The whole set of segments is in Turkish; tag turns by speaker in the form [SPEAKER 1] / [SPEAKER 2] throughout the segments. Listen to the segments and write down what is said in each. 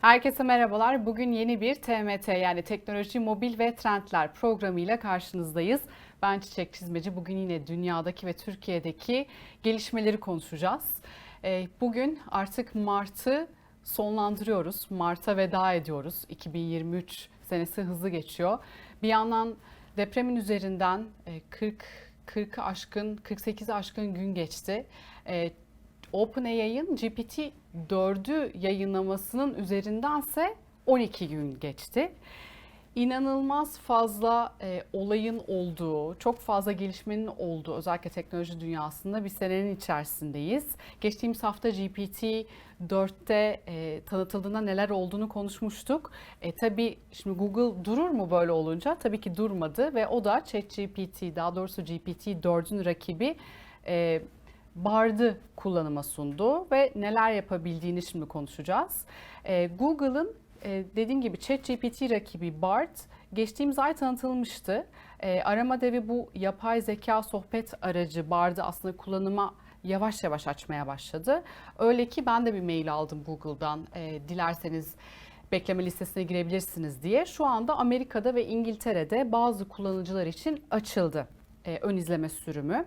[SPEAKER 1] Herkese merhabalar. Bugün yeni bir TMT yani Teknoloji, Mobil ve Trendler programıyla karşınızdayız. Ben Çiçek Çizmeci. Bugün yine dünyadaki ve Türkiye'deki gelişmeleri konuşacağız. Ee, Bugün artık Mart'ı sonlandırıyoruz. Mart'a veda ediyoruz. 2023 senesi hızlı geçiyor. Bir yandan depremin üzerinden e, 40 40'ı aşkın 48 aşkın gün geçti. OpenAI'ın GPT-4'ü yayınlamasının üzerindense 12 gün geçti. İnanılmaz fazla e, olayın olduğu, çok fazla gelişmenin olduğu özellikle teknoloji dünyasında bir senenin içerisindeyiz. Geçtiğimiz hafta GPT-4'te e, tanıtıldığında neler olduğunu konuşmuştuk. E, tabii şimdi Google durur mu böyle olunca? Tabii ki durmadı ve o da ChatGPT daha doğrusu GPT-4'ün rakibi e, Bard'ı kullanıma sundu ve neler yapabildiğini şimdi konuşacağız. Ee, Google'ın e, dediğim gibi ChatGPT rakibi Bard geçtiğimiz ay tanıtılmıştı. Ee, arama devi bu yapay zeka sohbet aracı Bard'ı aslında kullanıma yavaş yavaş açmaya başladı. Öyle ki ben de bir mail aldım Google'dan. Ee, dilerseniz bekleme listesine girebilirsiniz diye. Şu anda Amerika'da ve İngiltere'de bazı kullanıcılar için açıldı e, ön izleme sürümü.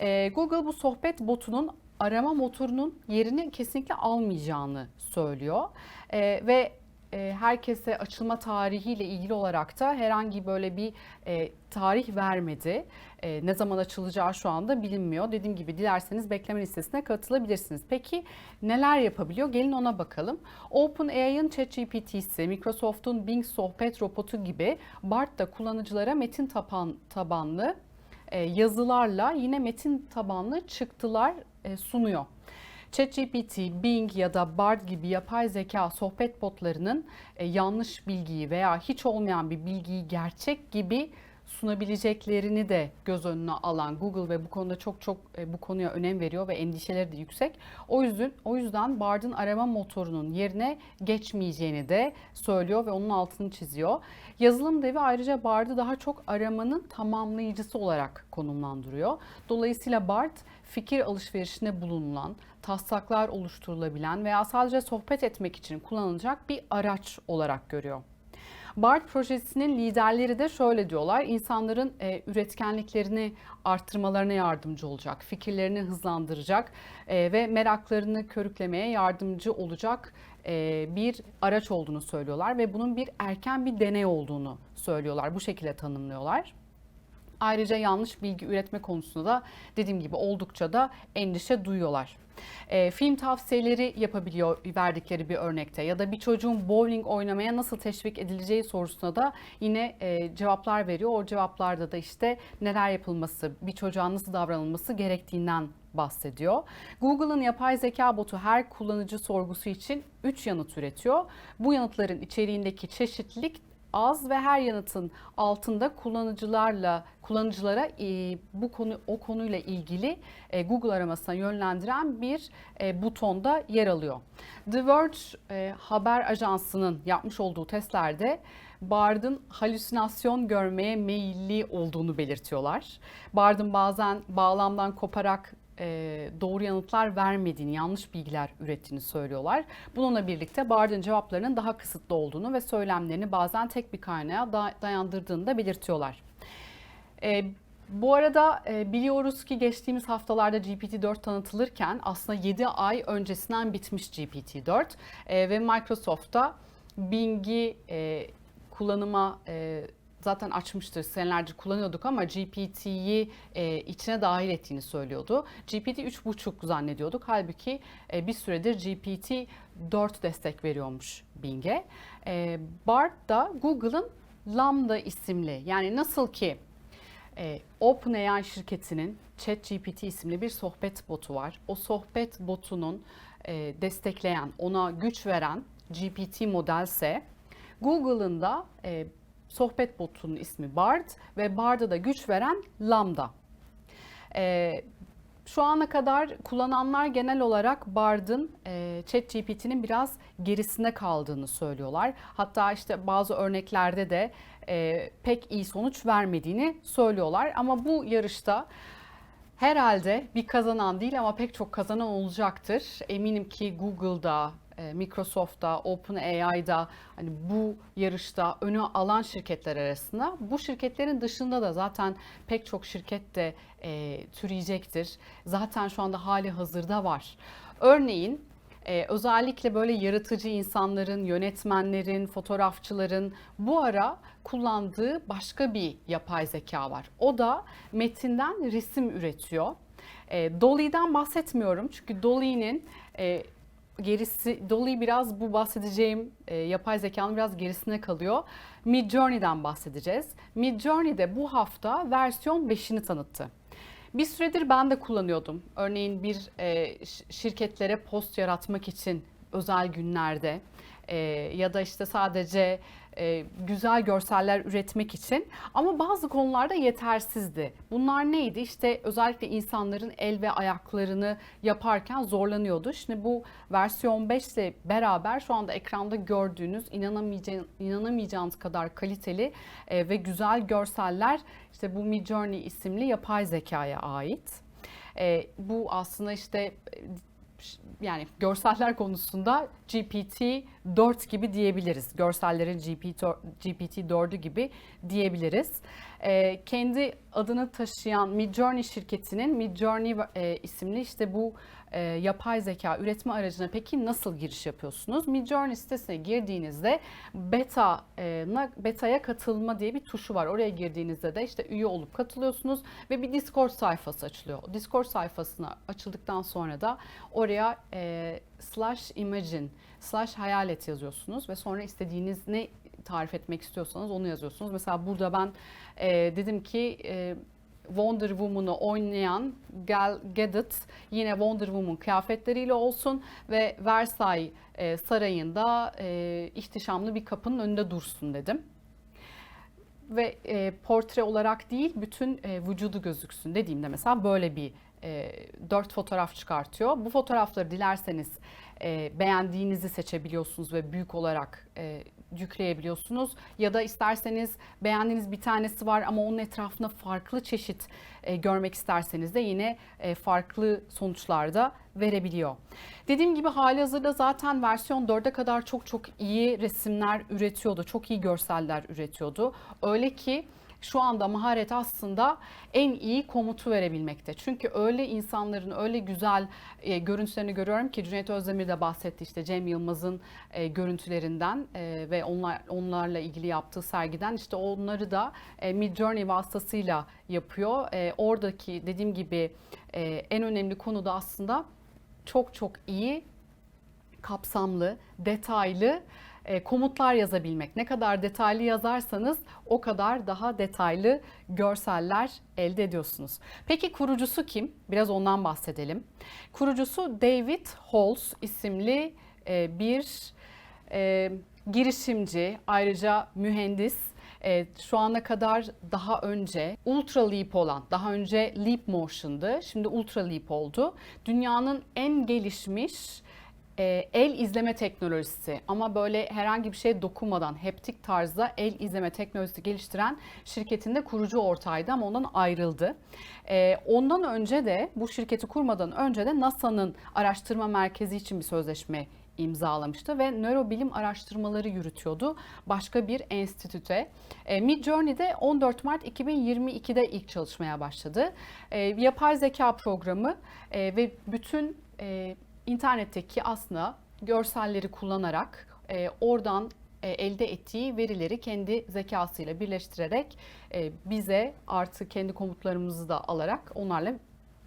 [SPEAKER 1] E, Google bu sohbet botunun arama motorunun yerini kesinlikle almayacağını söylüyor. E, ve e, herkese açılma tarihiyle ilgili olarak da herhangi böyle bir e, tarih vermedi. E, ne zaman açılacağı şu anda bilinmiyor. Dediğim gibi dilerseniz bekleme listesine katılabilirsiniz. Peki neler yapabiliyor? Gelin ona bakalım. OpenAI'ın ChatGPT'si, Microsoft'un Bing sohbet robotu gibi BART da kullanıcılara metin taban, tabanlı yazılarla yine metin tabanlı çıktılar e, sunuyor. ChatGPT, Bing ya da Bard gibi yapay zeka sohbet botlarının e, yanlış bilgiyi veya hiç olmayan bir bilgiyi gerçek gibi sunabileceklerini de göz önüne alan Google ve bu konuda çok çok bu konuya önem veriyor ve endişeleri de yüksek. O yüzden o yüzden Bard'ın arama motorunun yerine geçmeyeceğini de söylüyor ve onun altını çiziyor. Yazılım devi ayrıca Bard'ı daha çok aramanın tamamlayıcısı olarak konumlandırıyor. Dolayısıyla Bard fikir alışverişinde bulunulan, taslaklar oluşturulabilen veya sadece sohbet etmek için kullanılacak bir araç olarak görüyor. BART projesinin liderleri de şöyle diyorlar. İnsanların e, üretkenliklerini arttırmalarına yardımcı olacak, fikirlerini hızlandıracak e, ve meraklarını körüklemeye yardımcı olacak e, bir araç olduğunu söylüyorlar ve bunun bir erken bir deney olduğunu söylüyorlar. Bu şekilde tanımlıyorlar. Ayrıca yanlış bilgi üretme konusunda da dediğim gibi oldukça da endişe duyuyorlar. E, film tavsiyeleri yapabiliyor verdikleri bir örnekte ya da bir çocuğun bowling oynamaya nasıl teşvik edileceği sorusuna da yine e, cevaplar veriyor. O cevaplarda da işte neler yapılması, bir çocuğa nasıl davranılması gerektiğinden bahsediyor. Google'ın yapay zeka botu her kullanıcı sorgusu için 3 yanıt üretiyor. Bu yanıtların içeriğindeki çeşitlilik az ve her yanıtın altında kullanıcılarla kullanıcılara e, bu konu o konuyla ilgili e, Google aramasına yönlendiren bir e, butonda yer alıyor. The Verge e, haber ajansının yapmış olduğu testlerde Bard'ın halüsinasyon görmeye meyilli olduğunu belirtiyorlar. Bard'ın bazen bağlamdan koparak e, doğru yanıtlar vermediğini, yanlış bilgiler ürettiğini söylüyorlar. Bununla birlikte Bard'ın cevaplarının daha kısıtlı olduğunu ve söylemlerini bazen tek bir kaynağa dayandırdığını da belirtiyorlar. E, bu arada e, biliyoruz ki geçtiğimiz haftalarda GPT-4 tanıtılırken aslında 7 ay öncesinden bitmiş GPT-4 ve Microsoft'ta Bing'i kullanıma zaten açmıştır. Senelerce kullanıyorduk ama GPT'yi e, içine dahil ettiğini söylüyordu. GPT 3.5 zannediyorduk. Halbuki e, bir süredir GPT 4 destek veriyormuş Bing'e. E, BART da Google'ın Lambda isimli yani nasıl ki e, OpenAI şirketinin ChatGPT isimli bir sohbet botu var. O sohbet botunun e, destekleyen, ona güç veren GPT modelse Google'ın da e, sohbet botunun ismi Bard ve Bard'a da güç veren Lambda. Ee, şu ana kadar kullananlar genel olarak Bard'ın e, ChatGPT'nin biraz gerisinde kaldığını söylüyorlar. Hatta işte bazı örneklerde de e, pek iyi sonuç vermediğini söylüyorlar. Ama bu yarışta herhalde bir kazanan değil ama pek çok kazanan olacaktır. Eminim ki Google'da, Microsoft'ta, OpenAI'da hani bu yarışta önü alan şirketler arasında. Bu şirketlerin dışında da zaten pek çok şirket de e, türeyecektir. Zaten şu anda hali hazırda var. Örneğin ee, özellikle böyle yaratıcı insanların, yönetmenlerin, fotoğrafçıların bu ara kullandığı başka bir yapay zeka var. O da metinden resim üretiyor. E, Dolly'den bahsetmiyorum çünkü Dolly'nin e, gerisi Dolly biraz bu bahsedeceğim e, yapay zekanın biraz gerisine kalıyor. Mid Journey'den bahsedeceğiz. Mid Journey'de bu hafta versiyon 5'ini tanıttı. Bir süredir ben de kullanıyordum. Örneğin bir e, şirketlere post yaratmak için özel günlerde e, ya da işte sadece e, güzel görseller üretmek için ama bazı konularda yetersizdi. Bunlar neydi? İşte özellikle insanların el ve ayaklarını yaparken zorlanıyordu. Şimdi bu versiyon 5 ile beraber şu anda ekranda gördüğünüz inanamayacağınız, inanamayacağınız kadar kaliteli e, ve güzel görseller işte bu Midjourney isimli yapay zekaya ait. E, bu aslında işte yani görseller konusunda GPT-4 gibi diyebiliriz. Görsellerin GPT-4'ü gibi diyebiliriz. E, kendi adını taşıyan Midjourney şirketinin Midjourney e, isimli işte bu e, yapay zeka üretme aracına peki nasıl giriş yapıyorsunuz? Midjourney sitesine girdiğinizde beta e, beta'ya katılma diye bir tuşu var. Oraya girdiğinizde de işte üye olup katılıyorsunuz ve bir Discord sayfası açılıyor. Discord sayfasına açıldıktan sonra da oraya e, slash imagine slash hayalet yazıyorsunuz ve sonra istediğiniz ne tarif etmek istiyorsanız onu yazıyorsunuz. Mesela burada ben e, dedim ki e, Wonder Woman'ı oynayan Gal Gadot yine Wonder Woman kıyafetleriyle olsun ve Versailles e, sarayında e, ihtişamlı bir kapının önünde dursun dedim. Ve e, portre olarak değil bütün vücudu gözüksün dediğimde mesela böyle bir e, 4 fotoğraf çıkartıyor. Bu fotoğrafları dilerseniz e, beğendiğinizi seçebiliyorsunuz ve büyük olarak e, yükleyebiliyorsunuz. Ya da isterseniz beğendiğiniz bir tanesi var ama onun etrafında farklı çeşit e, görmek isterseniz de yine farklı sonuçlarda verebiliyor. Dediğim gibi hali hazırda zaten versiyon 4'e kadar çok çok iyi resimler üretiyordu. Çok iyi görseller üretiyordu. Öyle ki şu anda maharet aslında en iyi komutu verebilmekte. Çünkü öyle insanların öyle güzel e, görüntülerini görüyorum ki Cüneyt Özdemir de bahsetti işte Cem Yılmaz'ın e, görüntülerinden e, ve onlar onlarla ilgili yaptığı sergiden işte onları da e, Midjourney vasıtasıyla yapıyor. E, oradaki dediğim gibi e, en önemli konu da aslında çok çok iyi kapsamlı, detaylı e, komutlar yazabilmek. Ne kadar detaylı yazarsanız o kadar daha detaylı görseller elde ediyorsunuz. Peki kurucusu kim? Biraz ondan bahsedelim. Kurucusu David Halls isimli e, bir e, girişimci, ayrıca mühendis. E, şu ana kadar daha önce Ultra Leap olan, daha önce Leap Motion'dı. Şimdi Ultra Leap oldu. Dünyanın en gelişmiş e, el izleme teknolojisi ama böyle herhangi bir şeye dokunmadan heptik tarzda el izleme teknolojisi geliştiren şirketin de kurucu ortağıydı ama ondan ayrıldı. E, ondan önce de bu şirketi kurmadan önce de NASA'nın araştırma merkezi için bir sözleşme imzalamıştı ve nörobilim araştırmaları yürütüyordu başka bir enstitüte. E, Midjourney'de 14 Mart 2022'de ilk çalışmaya başladı. E, yapay zeka programı e, ve bütün e, internetteki aslında görselleri kullanarak e, oradan e, elde ettiği verileri kendi zekasıyla birleştirerek e, bize artı kendi komutlarımızı da alarak onlarla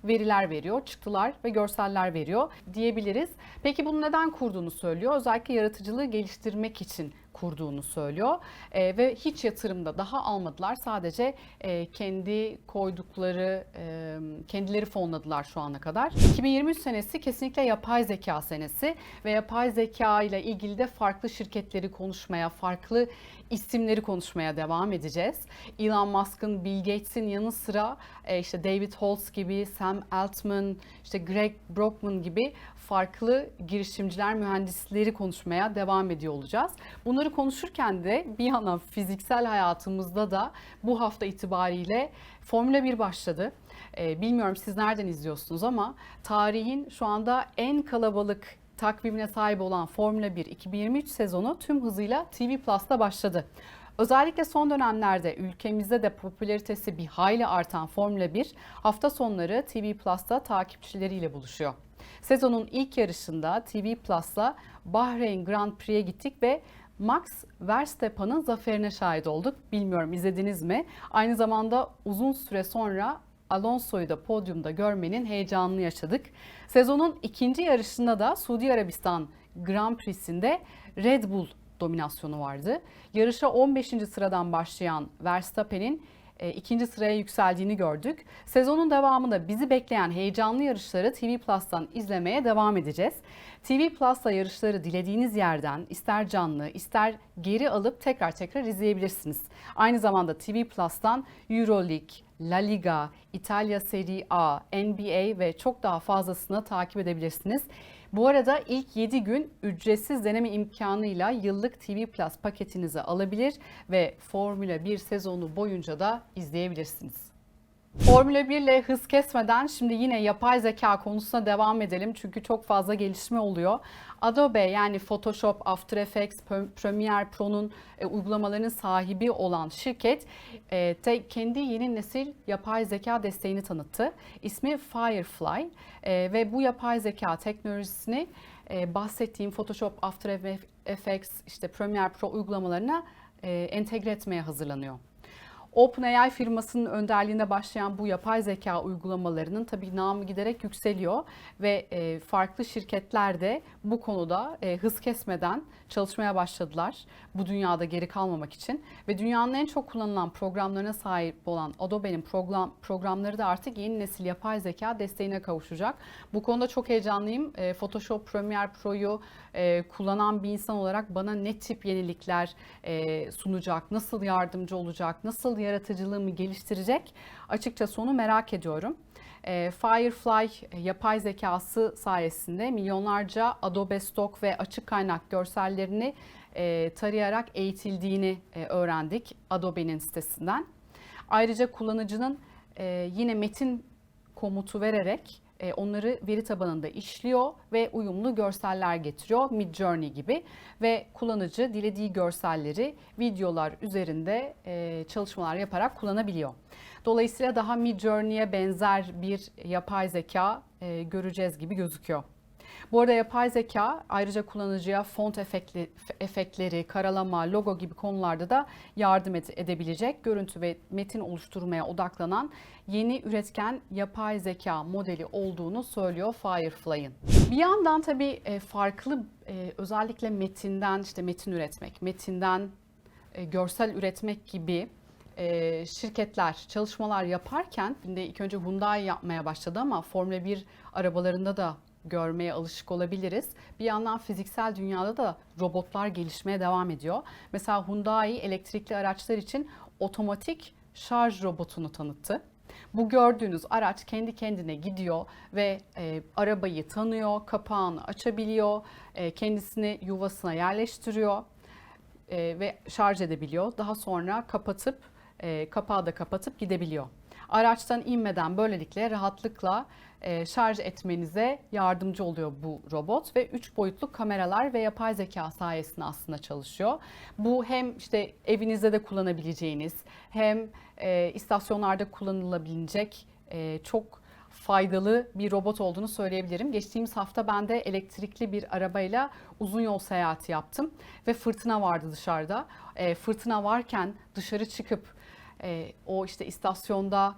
[SPEAKER 1] veriler veriyor, çıktılar ve görseller veriyor diyebiliriz. Peki bunu neden kurduğunu söylüyor. Özellikle yaratıcılığı geliştirmek için kurduğunu söylüyor e, ve hiç yatırımda daha almadılar. Sadece e, kendi koydukları, e, kendileri fonladılar şu ana kadar. 2023 senesi kesinlikle yapay zeka senesi ve yapay zeka ile ilgili de farklı şirketleri konuşmaya, farklı isimleri konuşmaya devam edeceğiz. Elon Musk'ın, Bill Gates'in yanı sıra e, işte David Holtz gibi, Sam Altman, işte Greg Brockman gibi farklı girişimciler, mühendisleri konuşmaya devam ediyor olacağız. Bunları konuşurken de bir yana fiziksel hayatımızda da bu hafta itibariyle Formula 1 başladı. Ee, bilmiyorum siz nereden izliyorsunuz ama tarihin şu anda en kalabalık takvimine sahip olan Formula 1 2023 sezonu tüm hızıyla TV Plus'ta başladı. Özellikle son dönemlerde ülkemizde de popülaritesi bir hayli artan Formula 1 hafta sonları TV Plus'ta takipçileriyle buluşuyor. Sezonun ilk yarışında TV Plus'la Bahreyn Grand Prix'e gittik ve Max Verstappen'ın zaferine şahit olduk. Bilmiyorum izlediniz mi? Aynı zamanda uzun süre sonra Alonso'yu da podyumda görmenin heyecanını yaşadık. Sezonun ikinci yarışında da Suudi Arabistan Grand Prix'sinde Red Bull dominasyonu vardı. Yarışa 15. sıradan başlayan Verstappen'in e, ikinci sıraya yükseldiğini gördük. Sezonun devamında bizi bekleyen heyecanlı yarışları TV Plus'tan izlemeye devam edeceğiz. TV Plus'la yarışları dilediğiniz yerden ister canlı ister geri alıp tekrar tekrar izleyebilirsiniz. Aynı zamanda TV Plus'tan EuroLeague, La Liga, İtalya Serie A, NBA ve çok daha fazlasını takip edebilirsiniz. Bu arada ilk 7 gün ücretsiz deneme imkanıyla yıllık TV Plus paketinizi alabilir ve Formula 1 sezonu boyunca da izleyebilirsiniz. Formula 1 ile hız kesmeden şimdi yine yapay zeka konusuna devam edelim çünkü çok fazla gelişme oluyor. Adobe yani Photoshop, After Effects, Premiere Pro'nun e, uygulamalarının sahibi olan şirket e, te, kendi yeni nesil yapay zeka desteğini tanıttı. İsmi Firefly e, ve bu yapay zeka teknolojisini e, bahsettiğim Photoshop, After Effects, işte Premiere Pro uygulamalarına e, entegre etmeye hazırlanıyor. OpenAI firmasının önderliğinde başlayan bu yapay zeka uygulamalarının tabii namı giderek yükseliyor ve e, farklı şirketler de bu konuda e, hız kesmeden çalışmaya başladılar. Bu dünyada geri kalmamak için ve dünyanın en çok kullanılan programlarına sahip olan Adobe'nin program programları da artık yeni nesil yapay zeka desteğine kavuşacak. Bu konuda çok heyecanlıyım. E, Photoshop Premiere Pro'yu e, kullanan bir insan olarak bana ne tip yenilikler e, sunacak, nasıl yardımcı olacak, nasıl yaratıcılığımı geliştirecek açıkçası onu merak ediyorum. E, Firefly yapay zekası sayesinde milyonlarca Adobe Stock ve açık kaynak görsellerini e, tarayarak eğitildiğini e, öğrendik Adobe'nin sitesinden. Ayrıca kullanıcının yine metin komutu vererek e, onları veri tabanında işliyor ve uyumlu görseller getiriyor Midjourney gibi ve kullanıcı dilediği görselleri videolar üzerinde e, çalışmalar yaparak kullanabiliyor. Dolayısıyla daha Midjourney'e benzer bir yapay zeka e, göreceğiz gibi gözüküyor. Bu arada yapay zeka ayrıca kullanıcıya font efektli, efektleri, karalama, logo gibi konularda da yardım edebilecek görüntü ve metin oluşturmaya odaklanan yeni üretken yapay zeka modeli olduğunu söylüyor Firefly'ın. Bir yandan tabii e, farklı e, özellikle metinden işte metin üretmek, metinden e, görsel üretmek gibi şirketler çalışmalar yaparken şimdi ilk önce Hyundai yapmaya başladı ama Formula 1 arabalarında da görmeye alışık olabiliriz. Bir yandan fiziksel dünyada da robotlar gelişmeye devam ediyor. Mesela Hyundai elektrikli araçlar için otomatik şarj robotunu tanıttı. Bu gördüğünüz araç kendi kendine gidiyor ve e, arabayı tanıyor, kapağını açabiliyor, e, kendisini yuvasına yerleştiriyor e, ve şarj edebiliyor. Daha sonra kapatıp e, kapağı da kapatıp gidebiliyor. Araçtan inmeden böylelikle rahatlıkla e, şarj etmenize yardımcı oluyor bu robot ve 3 boyutlu kameralar ve yapay zeka sayesinde aslında çalışıyor. Bu hem işte evinizde de kullanabileceğiniz hem e, istasyonlarda kullanılabilecek e, çok faydalı bir robot olduğunu söyleyebilirim. Geçtiğimiz hafta ben de elektrikli bir arabayla uzun yol seyahati yaptım ve fırtına vardı dışarıda. Fırtına varken dışarı çıkıp o işte istasyonda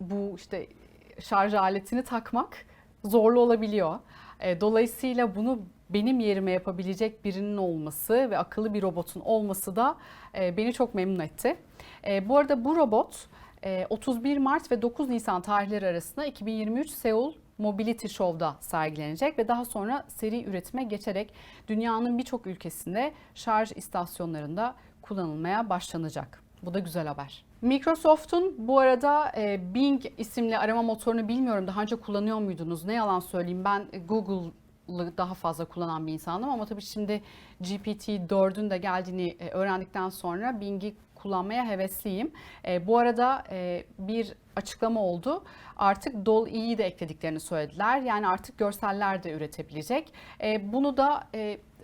[SPEAKER 1] bu işte şarj aletini takmak zorlu olabiliyor. E, dolayısıyla bunu benim yerime yapabilecek birinin olması ve akıllı bir robotun olması da e, beni çok memnun etti. E, bu arada bu robot 31 Mart ve 9 Nisan tarihleri arasında 2023 Seul Mobility Show'da sergilenecek ve daha sonra seri üretime geçerek dünyanın birçok ülkesinde şarj istasyonlarında kullanılmaya başlanacak. Bu da güzel haber. Microsoft'un bu arada e, Bing isimli arama motorunu bilmiyorum daha önce kullanıyor muydunuz? Ne yalan söyleyeyim ben Google'ı daha fazla kullanan bir insanım ama tabii şimdi GPT-4'ün de geldiğini e, öğrendikten sonra Bing'i kullanmaya hevesliyim. E, bu arada bir açıklama oldu. Artık Dol-E'yi de eklediklerini söylediler. Yani artık görseller de üretebilecek. Bunu da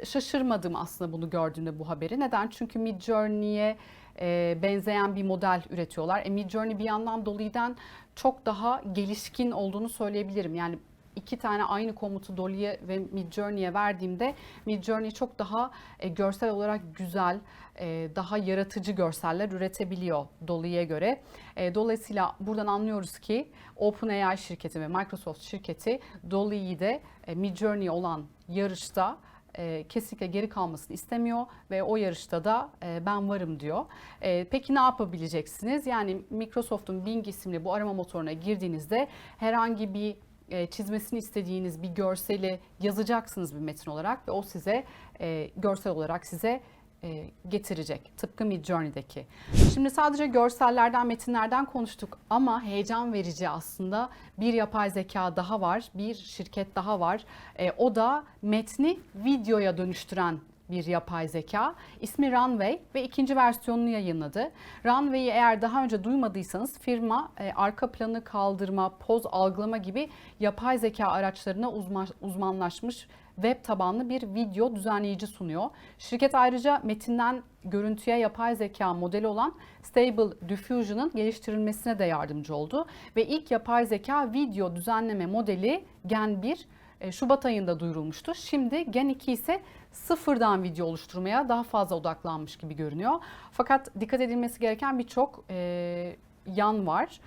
[SPEAKER 1] şaşırmadım aslında bunu gördüğümde bu haberi. Neden? Çünkü Midjourney'e e, benzeyen bir model üretiyorlar. E, Midjourney bir yandan Dolly'den çok daha gelişkin olduğunu söyleyebilirim. Yani iki tane aynı komutu Dolly'e ve Midjourney'e verdiğimde Midjourney çok daha e, görsel olarak güzel, e, daha yaratıcı görseller üretebiliyor Dolly'e göre. E, dolayısıyla buradan anlıyoruz ki OpenAI şirketi ve Microsoft şirketi Dolly'yi de e, Midjourney olan yarışta e, kesinlikle geri kalmasını istemiyor ve o yarışta da e, ben varım diyor. E, peki ne yapabileceksiniz? Yani Microsoft'un Bing isimli bu arama motoruna girdiğinizde herhangi bir e, çizmesini istediğiniz bir görseli yazacaksınız bir metin olarak ve o size e, görsel olarak size e, getirecek. Tıpkı Midjourney'deki. Şimdi sadece görsellerden, metinlerden konuştuk ama heyecan verici aslında bir yapay zeka daha var, bir şirket daha var. E, o da metni videoya dönüştüren bir yapay zeka. İsmi Runway ve ikinci versiyonunu yayınladı. Runway'i eğer daha önce duymadıysanız firma e, arka planı kaldırma, poz algılama gibi yapay zeka araçlarına uzman, uzmanlaşmış web tabanlı bir video düzenleyici sunuyor. Şirket ayrıca metinden görüntüye yapay zeka modeli olan Stable Diffusion'ın geliştirilmesine de yardımcı oldu. Ve ilk yapay zeka video düzenleme modeli Gen 1 e, Şubat ayında duyurulmuştu. Şimdi Gen 2 ise sıfırdan video oluşturmaya daha fazla odaklanmış gibi görünüyor. Fakat dikkat edilmesi gereken birçok e, yan var.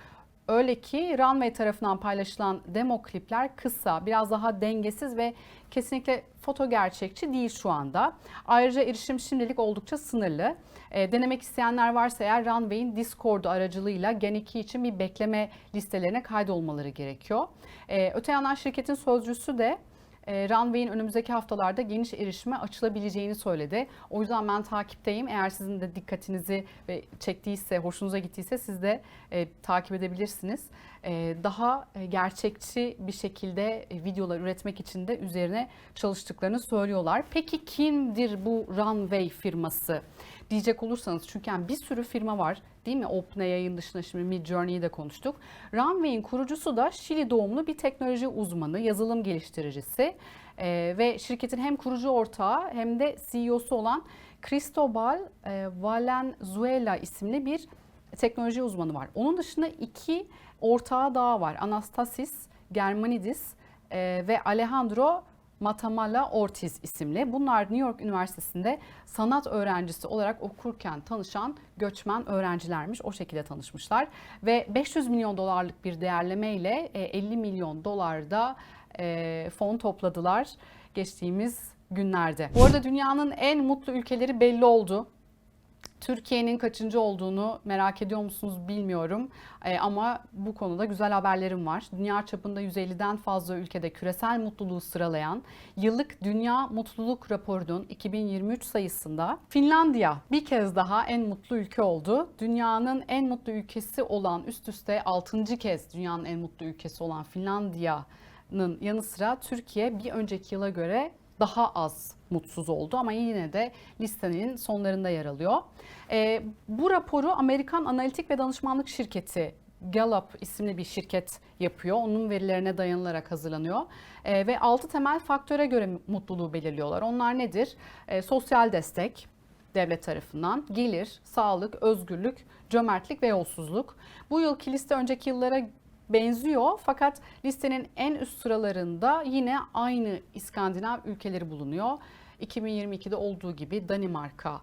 [SPEAKER 1] Öyle ki Runway tarafından paylaşılan demo klipler kısa, biraz daha dengesiz ve kesinlikle foto gerçekçi değil şu anda. Ayrıca erişim şimdilik oldukça sınırlı. E, denemek isteyenler varsa eğer Runway'in Discord aracılığıyla Gen 2 için bir bekleme listelerine kaydolmaları gerekiyor. E, öte yandan şirketin sözcüsü de e, Runway'in önümüzdeki haftalarda geniş erişime açılabileceğini söyledi. O yüzden ben takipteyim. Eğer sizin de dikkatinizi ve çektiyse, hoşunuza gittiyse siz de e, takip edebilirsiniz. E, daha e, gerçekçi bir şekilde e, videolar üretmek için de üzerine çalıştıklarını söylüyorlar. Peki kimdir bu Runway firması? Diyecek olursanız çünkü yani bir sürü firma var değil mi? OpenAI'ın dışında şimdi Midjourney'i de konuştuk. Runway'in kurucusu da Şili doğumlu bir teknoloji uzmanı, yazılım geliştiricisi ee, ve şirketin hem kurucu ortağı hem de CEO'su olan Cristobal e, Valenzuela isimli bir teknoloji uzmanı var. Onun dışında iki ortağı daha var. Anastasis Germanidis e, ve Alejandro Matamala Ortiz isimli. Bunlar New York Üniversitesi'nde sanat öğrencisi olarak okurken tanışan göçmen öğrencilermiş. O şekilde tanışmışlar. Ve 500 milyon dolarlık bir değerleme ile 50 milyon dolarda e, fon topladılar geçtiğimiz günlerde. Bu arada dünyanın en mutlu ülkeleri belli oldu. Türkiye'nin kaçıncı olduğunu merak ediyor musunuz bilmiyorum e, ama bu konuda güzel haberlerim var. Dünya çapında 150'den fazla ülkede küresel mutluluğu sıralayan yıllık Dünya Mutluluk Raporu'nun 2023 sayısında Finlandiya bir kez daha en mutlu ülke oldu. Dünyanın en mutlu ülkesi olan üst üste 6. kez dünyanın en mutlu ülkesi olan Finlandiya'nın yanı sıra Türkiye bir önceki yıla göre daha az mutsuz oldu ama yine de listenin sonlarında yer alıyor. E, bu raporu Amerikan Analitik ve Danışmanlık Şirketi Gallup isimli bir şirket yapıyor. Onun verilerine dayanılarak hazırlanıyor. E, ve 6 temel faktöre göre mutluluğu belirliyorlar. Onlar nedir? E, sosyal destek, devlet tarafından, gelir, sağlık, özgürlük, cömertlik ve yolsuzluk. Bu yılki liste önceki yıllara benziyor fakat listenin en üst sıralarında yine aynı İskandinav ülkeleri bulunuyor. 2022'de olduğu gibi Danimarka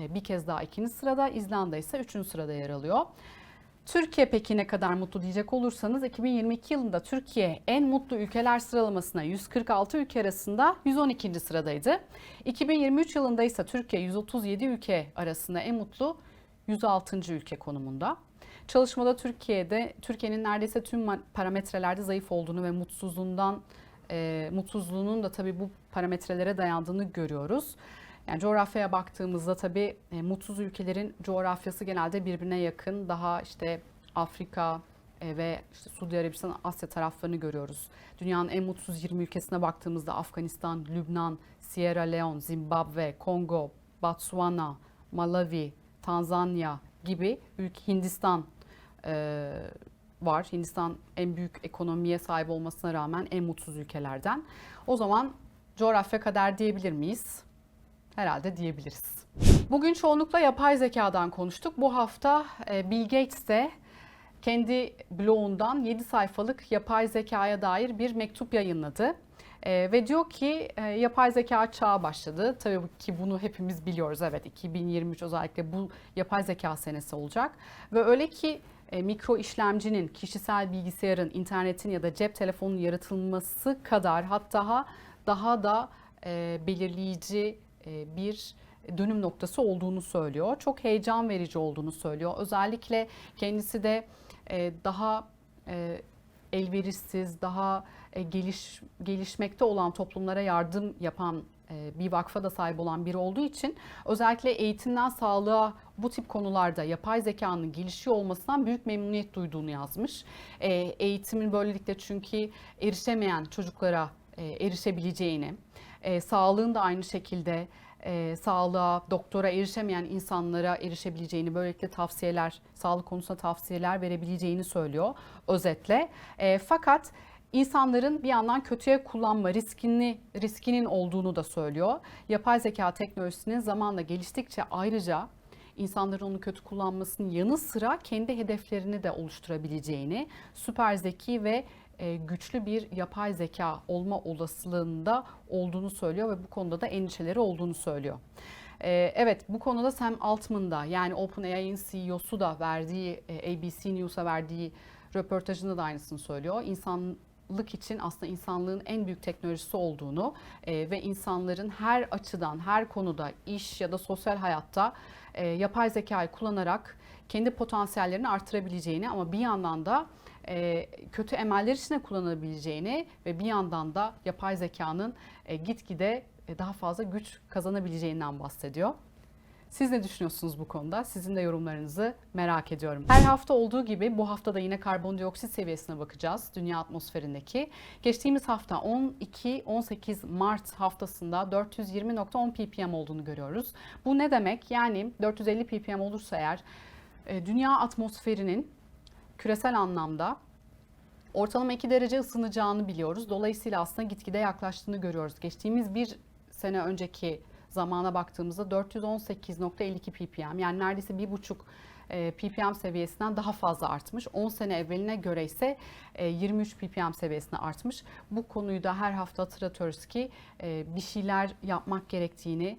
[SPEAKER 1] e, bir kez daha ikinci sırada, İzlanda ise üçüncü sırada yer alıyor. Türkiye peki ne kadar mutlu diyecek olursanız 2022 yılında Türkiye en mutlu ülkeler sıralamasına 146 ülke arasında 112. sıradaydı. 2023 yılında ise Türkiye 137 ülke arasında en mutlu 106. ülke konumunda. Çalışmada Türkiye'de Türkiye'nin neredeyse tüm parametrelerde zayıf olduğunu ve mutsuzluğundan e, mutsuzluğunun da tabii bu parametrelere dayandığını görüyoruz. Yani coğrafyaya baktığımızda tabii e, mutsuz ülkelerin coğrafyası genelde birbirine yakın. Daha işte Afrika e, ve işte Suudi Arabistan, Asya taraflarını görüyoruz. Dünyanın en mutsuz 20 ülkesine baktığımızda Afganistan, Lübnan, Sierra Leone, Zimbabwe, Kongo, Botswana, Malawi, Tanzanya, gibi Hindistan e, var. Hindistan en büyük ekonomiye sahip olmasına rağmen en mutsuz ülkelerden. O zaman coğrafya kader diyebilir miyiz? Herhalde diyebiliriz. Bugün çoğunlukla yapay zekadan konuştuk. Bu hafta e, Bill Gates de kendi blogundan 7 sayfalık yapay zekaya dair bir mektup yayınladı. E, ve diyor ki e, yapay zeka çağı başladı. Tabii ki bunu hepimiz biliyoruz. Evet 2023 özellikle bu yapay zeka senesi olacak. Ve öyle ki e, mikro işlemcinin, kişisel bilgisayarın, internetin ya da cep telefonunun yaratılması kadar hatta daha da e, belirleyici e, bir dönüm noktası olduğunu söylüyor. Çok heyecan verici olduğunu söylüyor. Özellikle kendisi de e, daha e, elverişsiz, daha e, geliş gelişmekte olan toplumlara yardım yapan e, bir vakfa da sahip olan biri olduğu için özellikle eğitimden sağlığa bu tip konularda yapay zekanın gelişiyor olmasından büyük memnuniyet duyduğunu yazmış. E, eğitimin böylelikle çünkü erişemeyen çocuklara erişebileceğini, sağlığın da aynı şekilde e, sağlığa, doktora erişemeyen insanlara erişebileceğini, böylelikle tavsiyeler, sağlık konusunda tavsiyeler verebileceğini söylüyor özetle. Fakat insanların bir yandan kötüye kullanma riskini riskinin olduğunu da söylüyor. Yapay zeka teknolojisinin zamanla geliştikçe ayrıca insanların onu kötü kullanmasının yanı sıra kendi hedeflerini de oluşturabileceğini, süper zeki ve e, güçlü bir yapay zeka olma olasılığında olduğunu söylüyor ve bu konuda da endişeleri olduğunu söylüyor. E, evet bu konuda Sam Altman da yani OpenAI'nin CEO'su da verdiği e, ABC News'a verdiği röportajında da aynısını söylüyor. İnsanlık için aslında insanlığın en büyük teknolojisi olduğunu ve insanların her açıdan, her konuda, iş ya da sosyal hayatta yapay zekayı kullanarak kendi potansiyellerini artırabileceğini ama bir yandan da e, kötü emeller içinde kullanılabileceğini ve bir yandan da yapay zekanın e, gitgide e, daha fazla güç kazanabileceğinden bahsediyor. Siz ne düşünüyorsunuz bu konuda? Sizin de yorumlarınızı merak ediyorum. Her hafta olduğu gibi bu hafta da yine karbondioksit seviyesine bakacağız dünya atmosferindeki. Geçtiğimiz hafta 12-18 Mart haftasında 420.10 ppm olduğunu görüyoruz. Bu ne demek? Yani 450 ppm olursa eğer dünya atmosferinin küresel anlamda ortalama 2 derece ısınacağını biliyoruz. Dolayısıyla aslında gitgide yaklaştığını görüyoruz. Geçtiğimiz bir sene önceki zamana baktığımızda 418.52 ppm yani neredeyse 1,5 e, ppm seviyesinden daha fazla artmış. 10 sene evveline göre ise 23 e, ppm seviyesine artmış. Bu konuyu da her hafta hatırlatıyoruz ki e, bir şeyler yapmak gerektiğini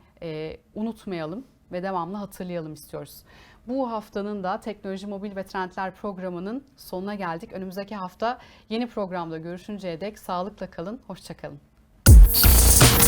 [SPEAKER 1] unutmayalım ve devamlı hatırlayalım istiyoruz. Bu haftanın da Teknoloji, Mobil ve Trendler programının sonuna geldik. Önümüzdeki hafta yeni programda görüşünceye dek sağlıkla kalın, hoşçakalın.